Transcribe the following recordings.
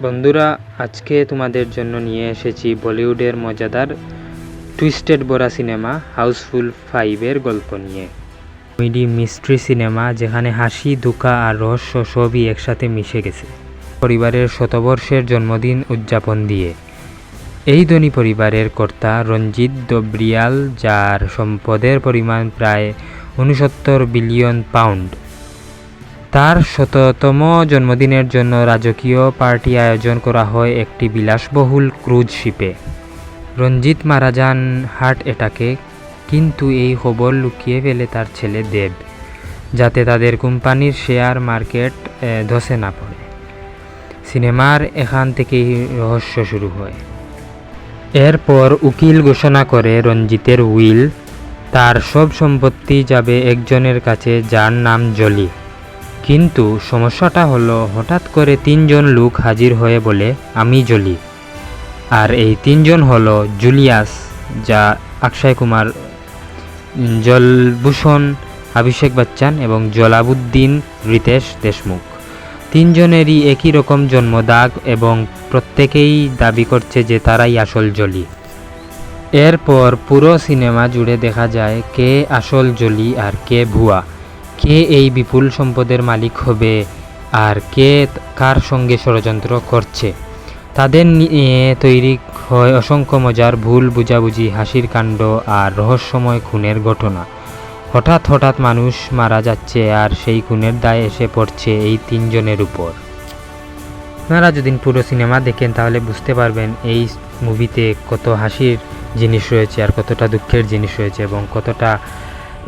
বন্ধুরা, আজকে তোমাদের জন্য নিয়ে এসেছি বলিউডের মজাদার টুইস্টেড বড়া সিনেমা হাউসফুল ফাইভের গল্প নিয়ে। কমেডি মিস্ট্রি সিনেমা যেখানে হাসি দুঃখা আর রহস্য সবই একসাথে মিশে গেছে। পরিবারের শতবর্ষের জন্মদিন উদযাপন দিয়ে। এই ধনী পরিবারের কর্তা রঞ্জিত দব্রিয়াল, যার সম্পদের পরিমাণ প্রায় উনসত্তর বিলিয়ন পাউন্ড। তার শততম জন্মদিনের জন্য রাজকীয় পার্টি আয়োজন করা হয় একটি বিলাসবহুল ক্রুজ শিপে। রঞ্জিত মারা যান হার্ট অ্যাটাকে, কিন্তু এই খবর লুকিয়ে ফেলে তার ছেলে দেব, যাতে তাদের কোম্পানির শেয়ার মার্কেট ধসে না পড়ে। সিনেমার এখান থেকেই রহস্য শুরু হয়। এরপর উকিল ঘোষণা করে রঞ্জিতের উইল, তার সব সম্পত্তি যাবে একজনের কাছে, যার নাম জলি। কিন্তু সমস্যাটা হলো, হঠাৎ করে তিনজন লোক হাজির হয়ে বলে, আমি জলি। আর এই তিনজন হলো জুলিয়াস, যা অক্ষয় কুমার, জলভূষণ, অভিষেক বচ্চন এবং জলাবুদ্দিন রিতেশ দেশমুখ। তিনজনেরই একই রকম জন্মদাগ এবং প্রত্যেকেই দাবি করছে যে তারাই আসল জলি। এরপর পুরো সিনেমা জুড়ে দেখা যায় কে আসল জলি আর কে ভুয়া। কে এই বিপুল সম্পদের মালিক হবে আর কে কার সঙ্গে ষড়যন্ত্র করছে? তাদের নিয়ে তৈরি হয় অসংখ্য মজার ভুল বুঝাবুঝি, হাসির কাণ্ড আর রহস্যময় খুনের ঘটনা। হঠাৎ হঠাৎ মানুষ মারা যাচ্ছে আর সেই খুনের দায় এসে পড়ছে এই তিনজনের উপর। আপনারা যদি পুরো সিনেমা দেখেন তাহলে বুঝতে পারবেন এই মুভিতে কত হাসির জিনিস রয়েছে আর কতটা দুঃখের জিনিস রয়েছে এবং কতটা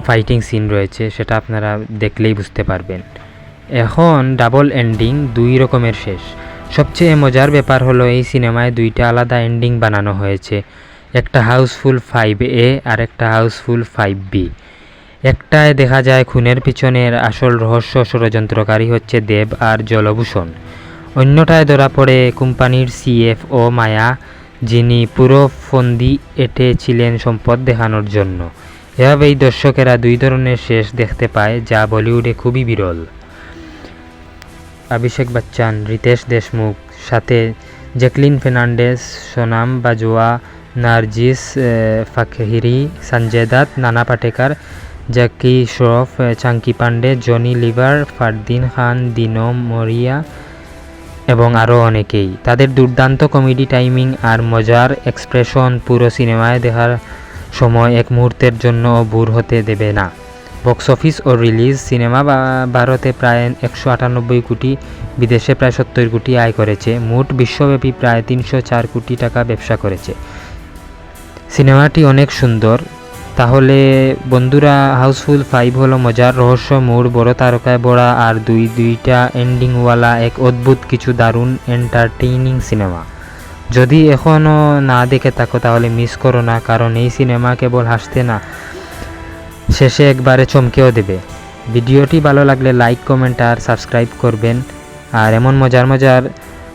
ফাইটিং সিন রয়েছে, সেটা আপনারা দেখলেই বুঝতে পারবেন। এখন ডাবল এন্ডিং দুই রকমের শেষ। সবচেয়ে মজার ব্যাপার হলো এই সিনেমায় দুইটা আলাদা এন্ডিং বানানো হয়েছে। একটা হাউসফুল ফাইভ এ আর একটা হাউসফুল ফাইভ বি একটায় দেখা যায় খুনের পিছনের আসল রহস্য ষড়যন্ত্রকারী হচ্ছে দেব আর জলভূষণ। অন্যটায় ধরা পড়ে কোম্পানির সিএফও মায়া, যিনি পুরো ফন্দি এঁটে ছিলেন সম্পদ দেখানোর জন্য। এভাবেই দর্শকেরা দুই ধরনের শেষ দেখতে পায়, যা বলিউডে খুবই বিরল। অভিষেক বচ্চন, রিতেশ দেশমুখ, সাথে জ্যাকলিন ফের্নান্ডেস সোনাম বাজওয়া, নার্জিস ফাকহিরি, সঞ্জয় দত্ত, নানা পাটেকার, জ্যাকি শ্রফ চাঙ্কি পান্ডে জনি লিভার, ফারদিন খান, দিনো মরিয়া এবং আরও অনেকেই। তাদের দুর্দান্ত কমেডি টাইমিং আর মজার এক্সপ্রেশন পুরো সিনেমায় দেখার সময় এক মুহূর্তের জন্য ভুর হতে দেবে না। বক্স অফিস ও রিলিজ সিনেমা ভারতে প্রায় একশো আটানব্বই কোটি, বিদেশে প্রায় সত্তর কোটি আয় করেছে। মোট বিশ্বব্যাপী প্রায় তিনশো চার কোটি টাকা ব্যবসা করেছে। সিনেমাটি অনেক সুন্দর। তাহলে বন্ধুরা, হাউসফুল ফাইভ হলো মজার রহস্য। মোড় বড় তারকায় বড়া আর দুই, দুইটা এন্ডিংওয়ালা এক অদ্ভুত কিছু দারুণ এন্টারটেইনিং সিনেমা যদি এখনও না দেখে থাকো, তাহলে মিস করো না, কারণ এই সিনেমা কেবল হাসতে না, শেষে একবারে চমকেও দেবে। ভিডিওটি ভালো লাগলে লাইক কমেন্ট আর সাবস্ক্রাইব করবেন। আর এমন মজার মজার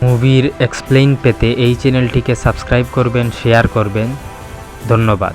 মুভির এক্সপ্লেইন পেতে এই চ্যানেলটিকে সাবস্ক্রাইব করবেন শেয়ার করবেন। ধন্যবাদ।